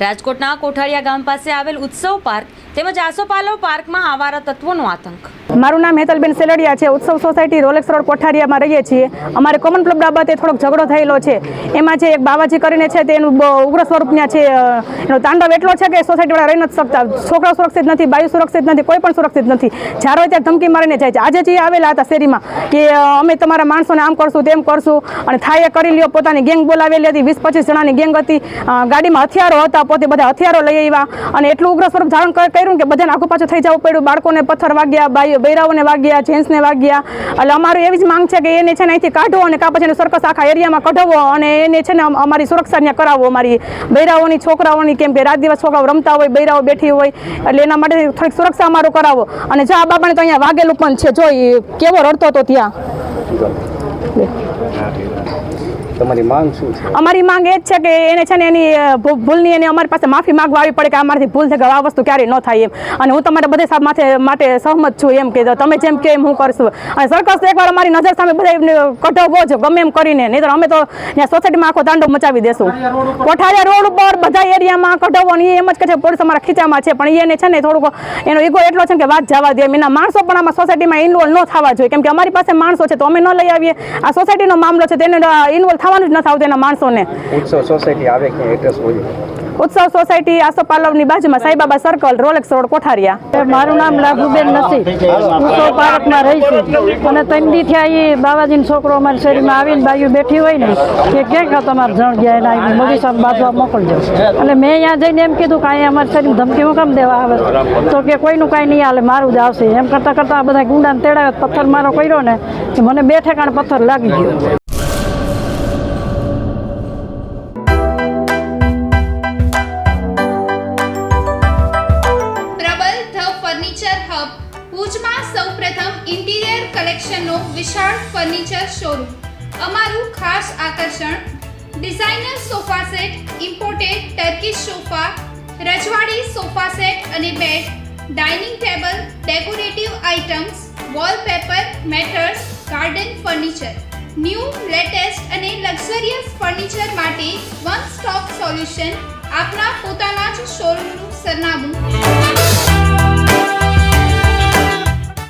રાજકોટના કોઠારિયા ગામ પાસે આવેલ ઉત્સવ પાર્ક તેમજ આસોપાલવ પાર્કમાં આવારા તત્વોનો આતંક. મારું નામ હેતલબેન સેલડિયા છે. ઉત્સવ સોસાયટી રોલેક્સ રોડ કોઠારિયામાં રહીએ છીએ. અમારે કોમન ક્લબ બાબતે થોડોક ઝઘડો થયેલો છે. એમાં જે એક બાવાજી કરીને છે તેનું ઉગ્ર સ્વરૂપના છે એનો તાંડવ એટલો છે કે સોસાયટીવાળા રહી નથી શકતા. છોકરાઓ સુરક્ષિત નથી બાયુ સુરક્ષિત નથી, કોઈ પણ સુરક્ષિત નથી. જ્યારે ત્યારે ધમકી મારીને જાય છે. આજે જે આવેલા હતા શેરીમાં કે અમે તમારા માણસોને આમ કરશું, તેમ કરશું. અને થાય કરી લ્યો, પોતાની ગેંગ બોલાવેલી હતી. વીસ પચીસ જણાની ગેંગ હતી. ગાડીમાં હથિયારો હતા, પોતે બધા હથિયારો લઈ આવ્યા. અને એટલું ઉગ્ર સ્વરૂપ ધારણ કર- કર્યું કે બધાને આગુ પાછું થઈ જવું પડ્યું. બાળકોને પથ્થર વાગ્યા, બાઈ બૈરાઓને વાગ્યા, જેન્ટ્સને વાગ્યા. એટલે અમારું એવી જ માંગ છે કે એને છે ને અહીંથી કાઢો અને કાં પછી સર્કસ આખા એરિયામાં કઢાવો અને એને છે ને અમારી સુરક્ષા ત્યાં કરાવો અમારી બૈરાઓની, છોકરાઓની કેમ કે રાત દિવસ છોકરાઓ રમતા હોય, બૈરાઓ બેઠી હોય, એટલે એના માટે થોડીક સુરક્ષા અમારું કરાવો. અને જો આ બાબાને તો અહીંયા વાગેલું પણ છે. જો કેવો રડતો હતો ત્યાં. તમારી માંગ શું છે? અમારી માંગ એ જ છે કે એને છે ને એની ભૂલની એને અમારી પાસે માફી માંગવા આવી પડે કે અમારથી ભૂલ છે કે આ વસ્તુ ક્યારેય ન થાય એમ. અને હું તમારા બધા માથે, માટે સહમત છું એમ કે તમે જેમ કે એમ હું કરશું. અને સરકાર એકવાર અમારી નજર સામે બધા કઢાવવો જ ગમે એમ કરીને. નહીં અમે તો ત્યાં સોસાયટીમાં આખો દાંડો મચાવી દેશું. કોઠારિયા રોડ ઉપર બધા એરિયામાં કઢાવવો અને એમ જ કહે છે, પોલીસ અમારા ખીચામાં છે. પણ એને છે ને થોડુંક એનો ઈગો એટલો છે કે વાત જવા દે એના માણસો પણ આમાં સોસાયટીમાં ઇન્વોલ્વ ન થવા જોઈએ. કેમ કે અમારી પાસે માણસો છે તો અમે ન લઈ આવીએ. આ સોસાયટીનો મામલો છે તેને ઇન્વોલ્વ થવાનું જ ન આવતું એના માણસોને. ઉત્સવ સોસાયટી આવે ક્યાં એડ્રેસ હોય? ઉત્સવ સોસાયટી આસોપાલવની બાજુમાં Saibaba circle Rolex road Kothariya. મારું નામ લાભુબેન નથી. ઉત્સવ પાર્કમાં રહી છું. અને ત્રણ દી થયા એ બાવાજીનો છોકરો અમારી શેરીમાં આવીને બાયું બેઠી હોય ને કે ક્યાંક કાં તમારે જણ ગયા એના મગીસામાં બાજવા મોકલજો. અને મેં અહીંયા જઈને એમ કીધું કે અહીંયા અમારી શેરીમાં ધમકી હું કામ દેવા આવે? તો કે કોઈનું કાંઈ નહીં હાલે મારું જ આવશે. એમ કરતાં કરતાં આ બધા ગુંડાને તેડાવે પથ્થર મારો કર્યો ને મને બે ઠેકાણે પથ્થર લાગી ગયો. સૌપ્રથમ ઇન્ટિરિયર કલેક્શનનો વિશાળ ફર્નિચર શોરૂમ. અમારું ખાસ આકર્ષણ, designer sofa set, imported Turkish sofa, રજવાડી સોફા સેટ અને bed, dining table, decorative items, wallpaper, mattress, garden furniture. New, latest અને લક્ઝરિયસ ફર્નિચર માટે વન સ્ટોપ સોલ્યુશન આપણા પોતાના જ શોરૂમનું સરનામું